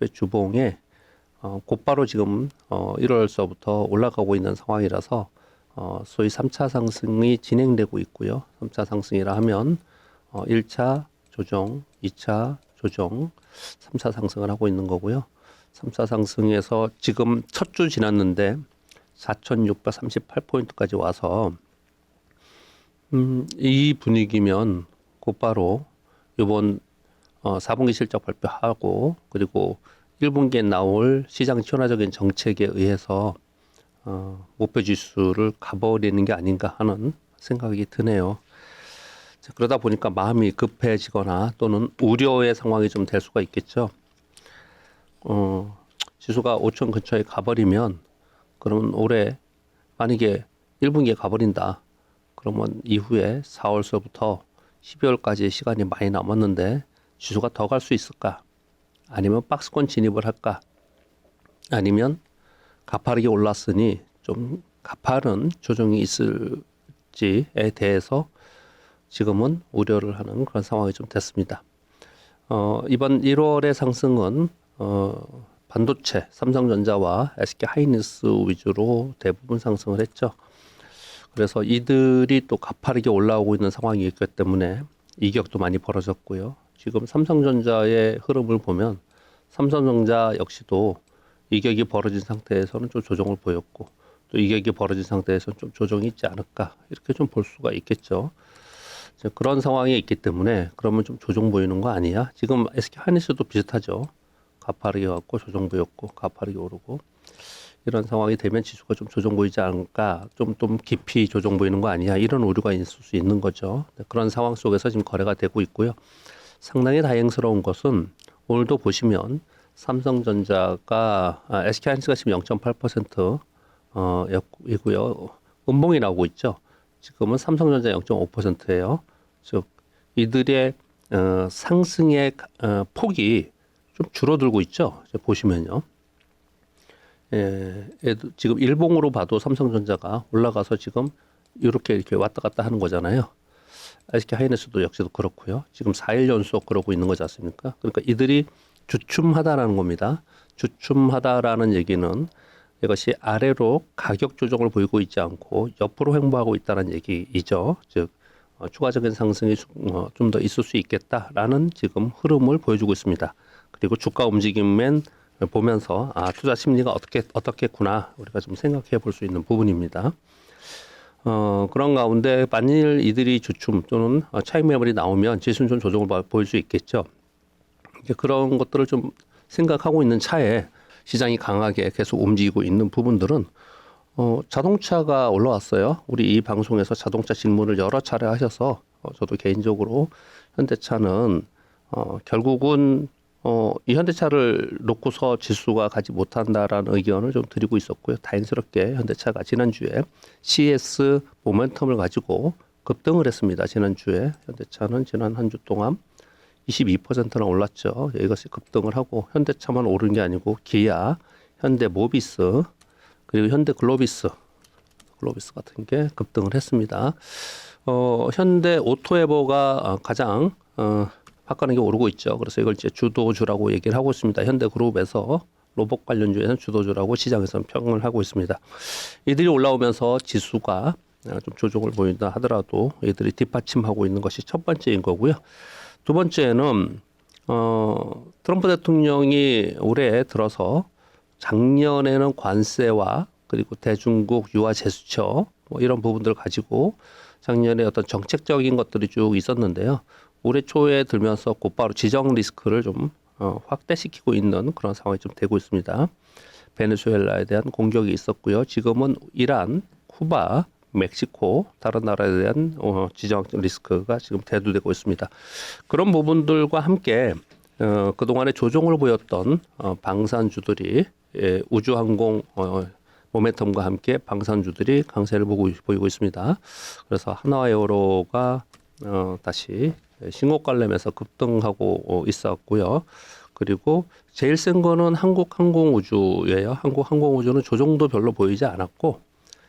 30의 주봉에 어, 곧바로 지금 어, 1월서부터 올라가고 있는 상황이라서 어, 소위 3차 상승이 진행되고 있고요. 3차 상승이라 하면 어, 1차 조정, 2차 조정, 3차 상승을 하고 있는 거고요. 3차 상승에서 지금 첫 주 지났는데 4,638포인트까지 와서 음, 이 분위기면 곧바로 이번 어, 4분기 실적 발표하고 그리고 1분기에 나올 시장 친화적인 정책에 의해서 어, 목표 지수를 가버리는 게 아닌가 하는 생각이 드네요. 자, 그러다 보니까 마음이 급해지거나 또는 우려의 상황이 좀 될 수가 있겠죠. 어, 지수가 5천 근처에 가버리면 그러면 올해 만약에 1분기에 가버린다. 그러면 이후에 4월서부터 12월까지 시간이 많이 남았는데 지수가 더 갈 수 있을까? 아니면 박스권 진입을 할까? 아니면 가파르게 올랐으니 좀 가파른 조정이 있을지에 대해서 지금은 우려를 하는 그런 상황이 좀 됐습니다. 어, 이번 1월의 상승은 어, 반도체, 삼성전자와 SK 하이닉스 위주로 대부분 상승을 했죠. 그래서 이들이 또 가파르게 올라오고 있는 상황이기 때문에 이격도 많이 벌어졌고요. 지금 삼성전자의 흐름을 보면 삼성전자 역시도 이격이 벌어진 상태에서는 좀 조정을 보였고 또 이격이 벌어진 상태에서는 좀 조정이 있지 않을까 이렇게 좀 볼 수가 있겠죠. 이제 그런 상황이 있기 때문에 그러면 좀 조정 보이는 거 아니야? 지금 SK 하이닉스도 비슷하죠. 가파르게 왔고 조정 보였고 가파르게 오르고 이런 상황이 되면 지수가 좀 조정 보이지 않을까 좀좀 깊이 조정 보이는 거 아니야 이런 오류가 있을 수 있는 거죠 네, 그런 상황 속에서 지금 거래가 되고 있고요 상당히 다행스러운 것은 오늘도 보시면 삼성전자가 아, SK하이닉스가 지금 0.8% 어, 이고요 음봉이 나오고 있죠 지금은 삼성전자 0.5%예요 즉 이들의 어, 상승의 어, 폭이 좀 줄어들고 있죠. 보시면요. 예, 지금 일봉으로 봐도 삼성전자가 올라가서 지금 이렇게 이렇게 왔다 갔다 하는 거잖아요. SK 하이닉스도 역시도 그렇고요. 지금 4일 연속 그러고 있는 거지 않습니까? 그러니까 이들이 주춤하다라는 겁니다. 주춤하다라는 얘기는 이것이 아래로 가격 조정을 보이고 있지 않고 옆으로 횡보하고 있다는 얘기이죠. 즉 어, 추가적인 상승이 어, 좀 더 있을 수 있겠다라는 지금 흐름을 보여주고 있습니다. 그리고 주가 움직임맨 보면서 아 투자 심리가 어떻게 어떻겠구나 우리가 좀 생각해 볼 수 있는 부분입니다. 어 그런 가운데 만일 이들이 주춤 또는 차익 매물이 나오면 좀 조정을 보일 수 있겠죠. 이제 그런 것들을 좀 생각하고 있는 차에 시장이 강하게 계속 움직이고 있는 부분들은 어, 자동차가 올라왔어요. 우리 이 방송에서 자동차 질문을 여러 차례 하셔서 어, 저도 개인적으로 현대차는 어, 결국은 어, 이 현대차를 놓고서 지수가 가지 못한다라는 의견을 좀 드리고 있었고요. 다행스럽게 현대차가 지난주에 CS 모멘텀을 가지고 급등을 했습니다. 지난주에 현대차는 지난 한 주 동안 22%나 올랐죠. 이것이 급등을 하고 현대차만 오른 게 아니고 기아, 현대 모비스 그리고 현대 글로비스 글로비스 같은 게 급등을 했습니다. 어, 현대 오토에버가 가장 어, 박가는게 오르고 있죠. 그래서 이걸 이제 주도주라고 얘기를 하고 있습니다. 현대그룹에서 로봇 관련주에서는 주도주라고 시장에서는 평을 하고 있습니다. 이들이 올라오면서 지수가 좀 조정을 보인다 하더라도 이들이 뒷받침하고 있는 것이 첫 번째인 거고요. 두 번째는 어, 트럼프 대통령이 올해 들어서 작년에는 관세와 그리고 대중국 유아 제수처 뭐 이런 부분들 을 가지고 작년에 어떤 정책적인 것들이 쭉 있었는데요. 올해 초에 들면서 곧바로 지정 리스크를 좀 어, 확대시키고 있는 그런 상황이 좀 되고 있습니다. 베네수엘라에 대한 공격이 있었고요. 지금은 이란, 쿠바, 멕시코 다른 나라에 대한 어, 지정 리스크가 지금 대두되고 있습니다. 그런 부분들과 함께 어, 그동안에 조정을 보였던 어, 방산주들이 예, 우주항공 어, 모멘텀과 함께 방산주들이 강세를 보고, 보이고 있습니다. 그래서 하나에어로가 어, 다시 신고관련해서 급등하고 어, 있었고요. 그리고 제일 센 거는 한국항공우주예요. 한국항공우주는 조정도 별로 보이지 않았고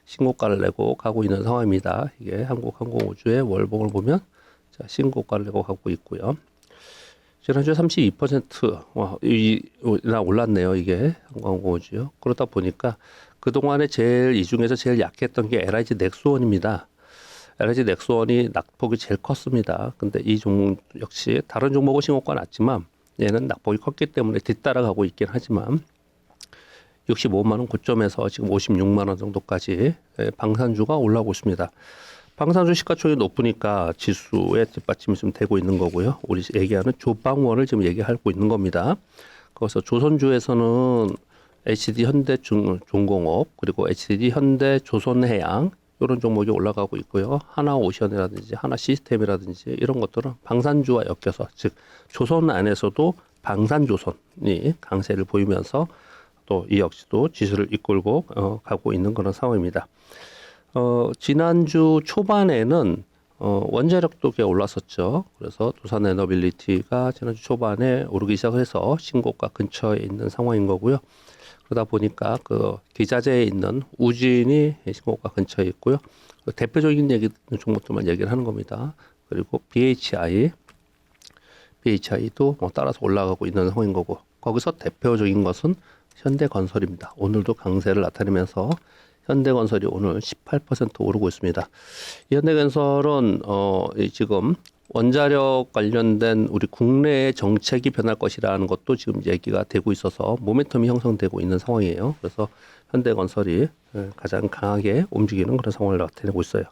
신고가를 내고 가고 있는 상황입니다. 이게 한국항공우주의 월봉을 보면 자, 신고가를 내고 가고 있고요. 지난주에 32%나 올랐네요. 이게 한광공호주요. 그러다 보니까 그 동안에 제일 이 중에서 제일 약했던 게 LIG 넥스원입니다. LIG 넥스원이 낙폭이 제일 컸습니다. 근데 이 종목 역시 다른 종목은 신고가 났지만 얘는 낙폭이 컸기 때문에 뒤따라가고 있긴 하지만 65만 원 고점에서 지금 56만 원 정도까지 예, 방산주가 올라오고 있습니다. 방산주 시가총액이 높으니까 지수에 뒷받침이 좀 되고 있는 거고요. 우리 얘기하는 조방원을 지금 얘기하고 있는 겁니다. 그래서 조선주에서는 HD 현대중공업 그리고 HD 현대 조선해양 이런 종목이 올라가고 있고요. 하나 오션이라든지 하나 시스템이라든지 이런 것들은 방산주와 엮여서 즉 조선 안에서도 방산조선이 강세를 보이면서 또 이 역시도 지수를 이끌고 어, 가고 있는 그런 상황입니다. 어, 지난주 초반에는 어, 원자력도 꽤 올랐었죠. 그래서 두산 에너빌리티가 지난주 초반에 오르기 시작해서 신고가 근처에 있는 상황인 거고요. 그러다 보니까 그 기자재에 있는 우진이 신고가 근처에 있고요. 그 대표적인 얘기 종목들만 얘기를 하는 겁니다. 그리고 BHI, BHI도 뭐 따라서 올라가고 있는 상황인 거고 거기서 대표적인 것은 현대건설입니다. 오늘도 강세를 나타내면서 현대건설이 오늘 18% 오르고 있습니다. 이 현대건설은 어, 이 지금 원자력 관련된 우리 국내의 정책이 변할 것이라는 것도 지금 얘기가 되고 있어서 모멘텀이 형성되고 있는 상황이에요. 그래서 현대건설이 예, 가장 강하게 움직이는 그런 상황을 나타내고 있어요.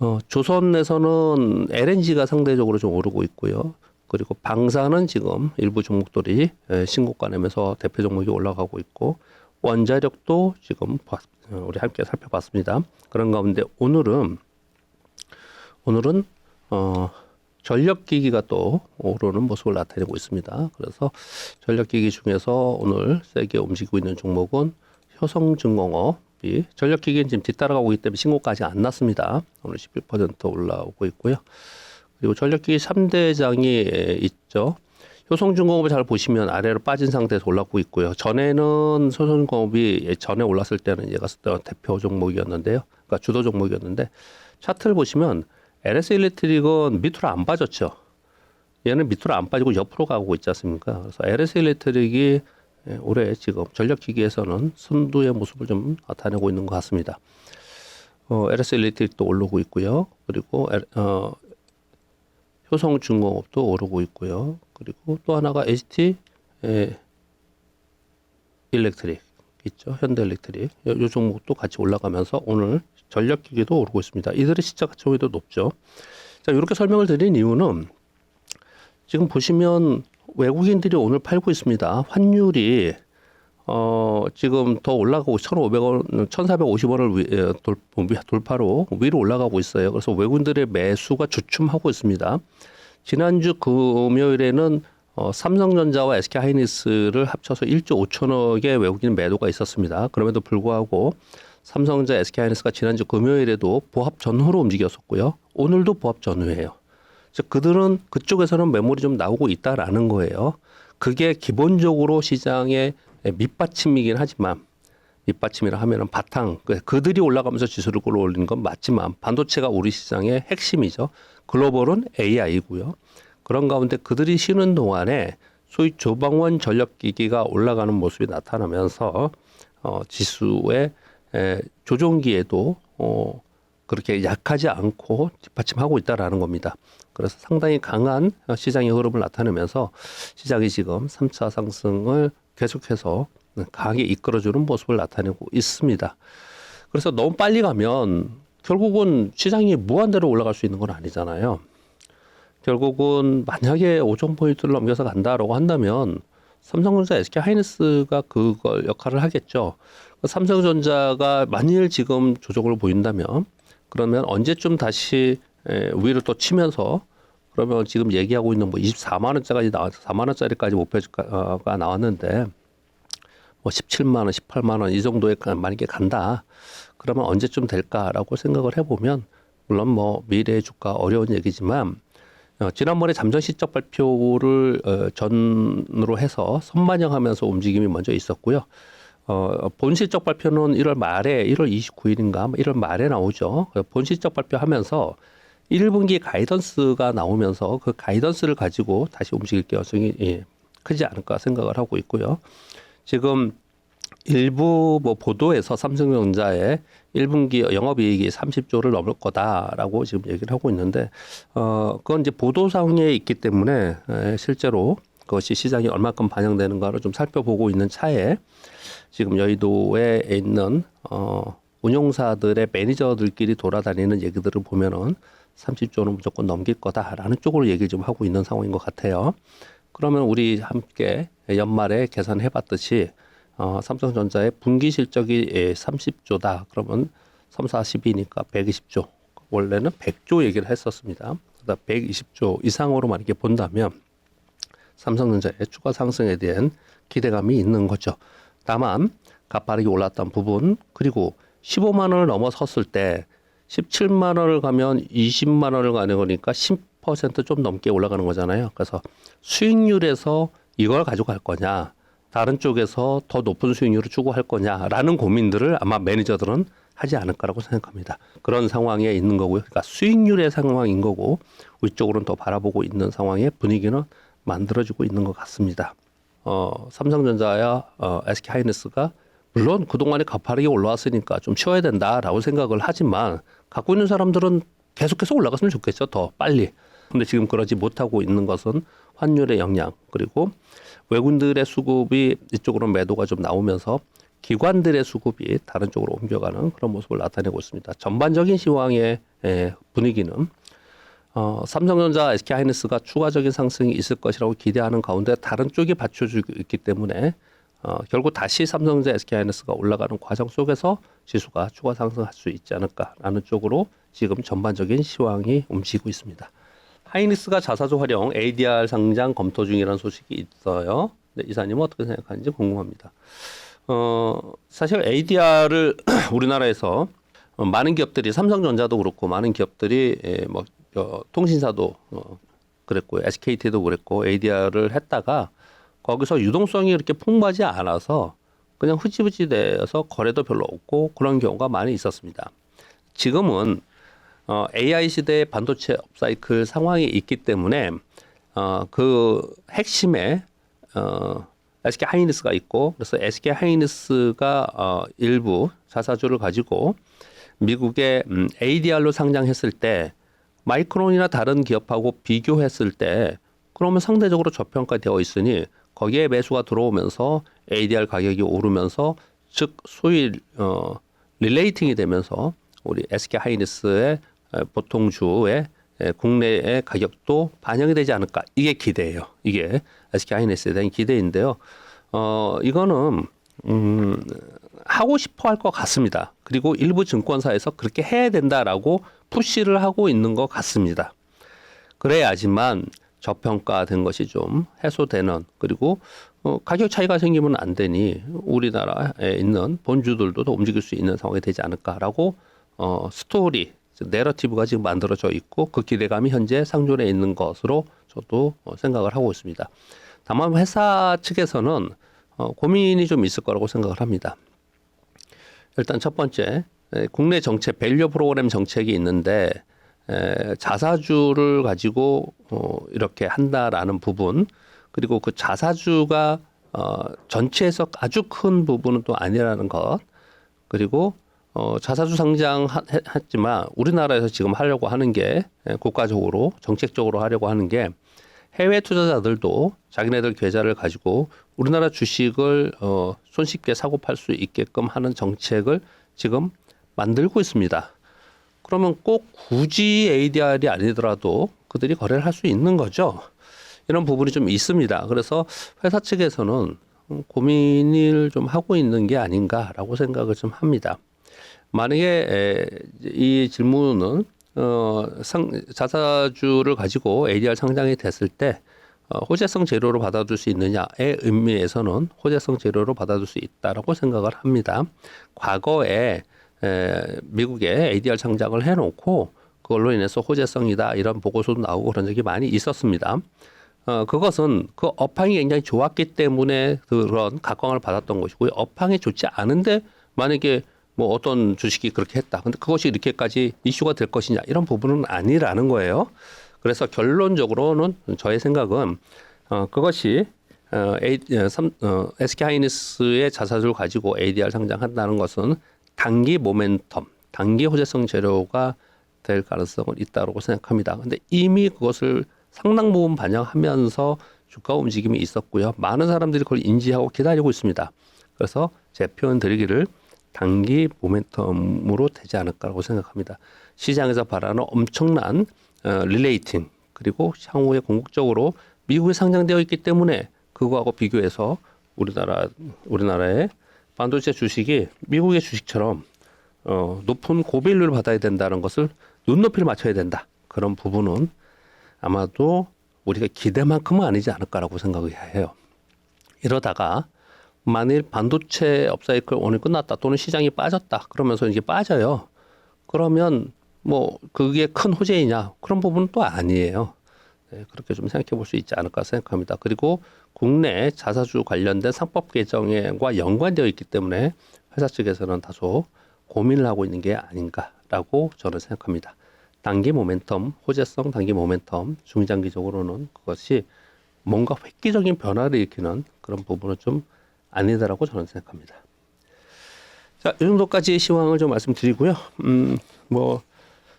어, 조선에서는 LNG가 상대적으로 좀 오르고 있고요. 그리고 방사는 지금 일부 종목들이 예, 신고가 내면서 대표 종목이 올라가고 있고 원자력도 지금 우리 함께 살펴봤습니다. 그런 가운데 오늘은 오늘은 어, 전력기기가 또 오르는 모습을 나타내고 있습니다. 그래서 전력기기 중에서 오늘 세게 움직이고 있는 종목은 효성중공업이 전력기기는 지금 뒤따라가고 있기 때문에 신고까지 안 났습니다. 오늘 11% 올라오고 있고요. 그리고 전력기기 3대장이 있죠. 효성중공업을 잘 보시면 아래로 빠진 상태에서 올라오고 있고요. 전에는 효성중공업이 전에 올랐을 때는 얘가 어떤 대표 종목이었는데요. 그러니까 주도 종목이었는데 차트를 보시면 LS 일렉트릭은 밑으로 안 빠졌죠. 얘는 밑으로 안 빠지고 옆으로 가고 있지 않습니까? 그래서 LS 일렉트릭이 예, 올해 지금 전력기기에서는 선두의 모습을 좀 나타내고 있는 것 같습니다. 어, LS 일렉트릭도 오르고 있고요. 그리고 엘- 어, 효성중공업도 오르고 있고요. 그리고 또 하나가 HT 에, 일렉트릭 있죠. 현대 일렉트릭. 요, 요 종목도 같이 올라가면서 오늘 전력기기도 오르고 있습니다. 이들의 시차 가치도 높죠. 자, 이렇게 설명을 드린 이유는 지금 보시면 외국인들이 오늘 팔고 있습니다. 환율이 어, 지금 더 올라가고 1,500원, 1,450원을 위, 에, 돌, 돌파로 위로 올라가고 있어요. 그래서 외국인들의 매수가 주춤하고 있습니다. 지난주 금요일에는 어, 삼성전자와 SK하이닉스를 합쳐서 1조 5천억의 외국인 매도가 있었습니다. 그럼에도 불구하고 삼성전자, SK하이닉스가 지난주 금요일에도 보합 전후로 움직였었고요. 오늘도 보합 전후예요. 즉 그들은 그쪽에서는 매물이 좀 나오고 있다라는 거예요. 그게 기본적으로 시장의 밑받침이긴 하지만 밑받침이라 하면은 바탕 그- 그들이 올라가면서 지수를 끌어올리는 건 맞지만 반도체가 우리 시장의 핵심이죠. 글로벌은 AI고요. 그런 가운데 그들이 쉬는 동안에 소위 조방원 전력기기가 올라가는 모습이 나타나면서 어, 지수의 에, 조종기에도 어, 그렇게 약하지 않고 뒷받침하고 있다라는 겁니다. 그래서 상당히 강한 시장의 흐름을 나타내면서 시장이 지금 3차 상승을 계속해서 강하게 이끌어주는 모습을 나타내고 있습니다. 그래서 너무 빨리 가면 결국은 시장이 무한대로 올라갈 수 있는 건 아니잖아요. 결국은 만약에 5천 포인트를 넘겨서 간다라고 한다면 삼성전자, SK 하이닉스가 그걸 역할을 하겠죠. 삼성전자가 만일 지금 조정을 보인다면 그러면 언제쯤 다시 에, 위를 또 치면서 그러면 지금 얘기하고 있는 뭐 24만 원짜리 나와서 4만 원짜리까지 목표가 나왔는데 뭐 17만 원, 18만 원 이 정도에 가- 만약에 간다. 그러면 언제쯤 될까라고 생각을 해보면 물론 뭐 미래의 주가 어려운 얘기지만 어, 지난번에 잠정 실적 발표를 어, 전으로 해서 선반영하면서 움직임이 먼저 있었고요. 어, 본 실적 발표는 1월 말에 1월 29일인가 1월 말에 나오죠. 그본 실적 발표하면서 1분기 가이던스가 나오면서 그 가이던스를 가지고 다시 움직일 가능성이 예, 크지 않을까 생각을 하고 있고요. 지금 일부 뭐 보도에서 삼성전자의 1분기 영업이익이 30조를 넘을 거다라고 지금 얘기를 하고 있는데 어 그건 이제 보도상에 있기 때문에 에, 실제로 그것이 시장에 얼마큼 반영되는가를 좀 살펴보고 있는 차에 지금 여의도에 있는 어 운용사들의 매니저들끼리 돌아다니는 얘기들을 보면은 30조는 무조건 넘길 거다라는 쪽으로 얘기를 좀 하고 있는 상황인 것 같아요. 그러면 우리 함께 연말에 계산해 봤듯이 어, 삼성전자의 분기 실적이 예, 30조다. 그러면 3, 40이니까 120조. 원래는 100조 얘기를 했었습니다. 그러다 120조 이상으로만 이렇게 본다면 삼성전자의 추가 상승에 대한 기대감이 있는 거죠. 다만 가파르게 올랐던 부분 그리고 15만 원을 넘어섰을 때 17만 원을 가면 20만 원을 가는 거니까 10% 좀 넘게 올라가는 거잖아요. 그래서 수익률에서 이걸 가져갈 거냐, 다른 쪽에서 더 높은 수익률을 추구할 거냐라는 고민들을 아마 매니저들은 하지 않을까라고 생각합니다. 그런 상황에 있는 거고요. 그러니까 수익률의 상황인 거고 위쪽으로는 더 바라보고 있는 상황의 분위기는 만들어지고 있는 것 같습니다. 어, 삼성전자야 어, SK 하이닉스가 물론 그동안에 가파르게 올라왔으니까 좀 쉬어야 된다라고 생각을 하지만 갖고 있는 사람들은 계속해서 올라갔으면 좋겠죠. 더 빨리. 근데 지금 그러지 못하고 있는 것은 환율의 영향 그리고 외국인들의 수급이 이쪽으로 매도가 좀 나오면서 기관들의 수급이 다른 쪽으로 옮겨가는 그런 모습을 나타내고 있습니다. 전반적인 시황의 에, 분위기는 어, 삼성전자, SK하이닉스가 추가적인 상승이 있을 것이라고 기대하는 가운데 다른 쪽이 받쳐주고 있기 때문에 어, 결국 다시 삼성전자, SK하이닉스가 올라가는 과정 속에서 지수가 추가 상승할 수 있지 않을까라는 쪽으로 지금 전반적인 시황이 움직이고 있습니다. 하이닉스가 자사주 활용 ADR 상장 검토 중이라는 소식이 있어요. 네, 이사님은 어떻게 생각하는지 궁금합니다. 어, 사실 ADR을 우리나라에서 어, 많은 기업들이 삼성전자도 그렇고 많은 기업들이 예, 뭐 어, 통신사도 어, 그랬고 SKT도 그랬고 ADR을 했다가 거기서 유동성이 그렇게 풍부하지 않아서 그냥 흐지부지 돼서 거래도 별로 없고 그런 경우가 많이 있었습니다. 지금은 어, AI 시대의 반도체 업사이클 상황이 있기 때문에 어, 그 핵심에 어, SK 하이닉스가 있고 그래서 SK 하이닉스가 어, 일부 자사주를 가지고 미국의 음, ADR로 상장했을 때 마이크론이나 다른 기업하고 비교했을 때 그러면 상대적으로 저평가되어 있으니 거기에 매수가 들어오면서 ADR 가격이 오르면서 즉 소위 어 릴레이팅이 되면서 우리 SK 하이닉스의 보통 주의 국내의 가격도 반영이 되지 않을까 이게 기대예요. 이게 SK 하이닉스에 대한 기대인데요. 어 이거는 음 하고 싶어 할 것 같습니다. 그리고 일부 증권사에서 그렇게 해야 된다라고 푸시를 하고 있는 것 같습니다. 그래야지만 저평가된 것이 좀 해소되는 그리고 어, 가격 차이가 생기면 안 되니 우리나라에 있는 본주들도 더 움직일 수 있는 상황이 되지 않을까라고 어, 스토리 내러티브가 지금 만들어져 있고 그 기대감이 현재 상존해 있는 것으로 저도 어, 생각을 하고 있습니다. 다만 회사 측에서는 어, 고민이 좀 있을 거라고 생각을 합니다. 일단 첫 번째 에, 국내 정책 밸류 프로그램 정책이 있는데 에, 자사주를 가지고 어, 이렇게 한다라는 부분 그리고 그 자사주가 어, 전체에서 아주 큰 부분은 또 아니라는 것 그리고 어, 자사주 상장했지만 우리나라에서 지금 하려고 하는 게 에, 국가적으로 정책적으로 하려고 하는 게 해외 투자자들도 자기네들 계좌를 가지고 우리나라 주식을 어, 손쉽게 사고 팔 수 있게끔 하는 정책을 지금 만들고 있습니다. 그러면 꼭 굳이 ADR이 아니더라도 그들이 거래를 할 수 있는 거죠. 이런 부분이 좀 있습니다. 그래서 회사 측에서는 고민을 좀 하고 있는 게 아닌가라고 생각을 좀 합니다. 만약에 이 질문은 어, 상, 자사주를 가지고 ADR 상장이 됐을 때 어, 호재성 재료로 받아줄 수 있느냐의 의미에서는 호재성 재료로 받아줄 수 있다라고 생각을 합니다. 과거에 에, 미국에 ADR 상장을 해놓고 그걸로 인해서 호재성이다 이런 보고서도 나오고 그런 적이 많이 있었습니다. 어, 그것은 그 업황이 굉장히 좋았기 때문에 그런 각광을 받았던 것이고요. 업황이 좋지 않은데 만약에 뭐 어떤 주식이 그렇게 했다. 근데 그것이 이렇게까지 이슈가 될 것이냐 이런 부분은 아니라는 거예요. 그래서 결론적으로는 저의 생각은 어, 그것이 어, A, 어, 삼, 어, SK 하이닉스의 자사주를 가지고 ADR 상장한다는 것은 단기 모멘텀, 단기 호재성 재료가 될 가능성은 있다고 생각합니다. 근데 이미 그것을 상당 부분 반영하면서 주가 움직임이 있었고요. 많은 사람들이 그걸 인지하고 기다리고 있습니다. 그래서 제 표현 드리기를 단기 모멘텀으로 되지 않을까라고 생각합니다. 시장에서 바라는 엄청난 어, 릴레이팅 그리고 향후에 궁극적으로 미국에 상장되어 있기 때문에 그거하고 비교해서 우리나라 우리나라의 반도체 주식이 미국의 주식처럼 어, 높은 고밸류를 받아야 된다는 것을 눈높이를 맞춰야 된다. 그런 부분은 아마도 우리가 기대만큼은 아니지 않을까라고 생각을 해요. 이러다가 만일 반도체 업사이클 오늘 끝났다 또는 시장이 빠졌다 그러면서 이게 빠져요. 그러면 뭐 그게 큰 호재이냐 그런 부분은 또 아니에요. 네, 그렇게 좀 생각해 볼 수 있지 않을까 생각합니다. 그리고 국내 자사주 관련된 상법 개정과 연관되어 있기 때문에 회사 측에서는 다소 고민을 하고 있는 게 아닌가라고 저는 생각합니다. 단기 모멘텀, 호재성 단기 모멘텀, 중장기적으로는 그것이 뭔가 획기적인 변화를 일으키는 그런 부분은 좀 아니다라고 저는 생각합니다. 자, 이 정도까지 시황을 좀 말씀드리고요. 음, 뭐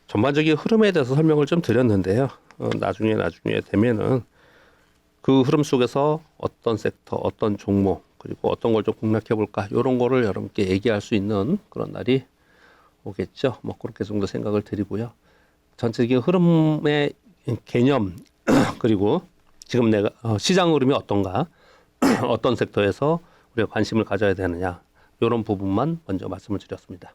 전반적인 흐름에 대해서 설명을 좀 드렸는데요. 어, 나중에 나중에 되면은 그 흐름 속에서 어떤 섹터, 어떤 종목 그리고 어떤 걸 좀 공략해 볼까 이런 거를 여러분께 얘기할 수 있는 그런 날이 오겠죠. 뭐 그렇게 정도 생각을 드리고요. 전체적인 흐름의 개념 그리고 지금 내가 어, 시장 흐름이 어떤가 어떤 섹터에서 우리가 관심을 가져야 되느냐 이런 부분만 먼저 말씀을 드렸습니다.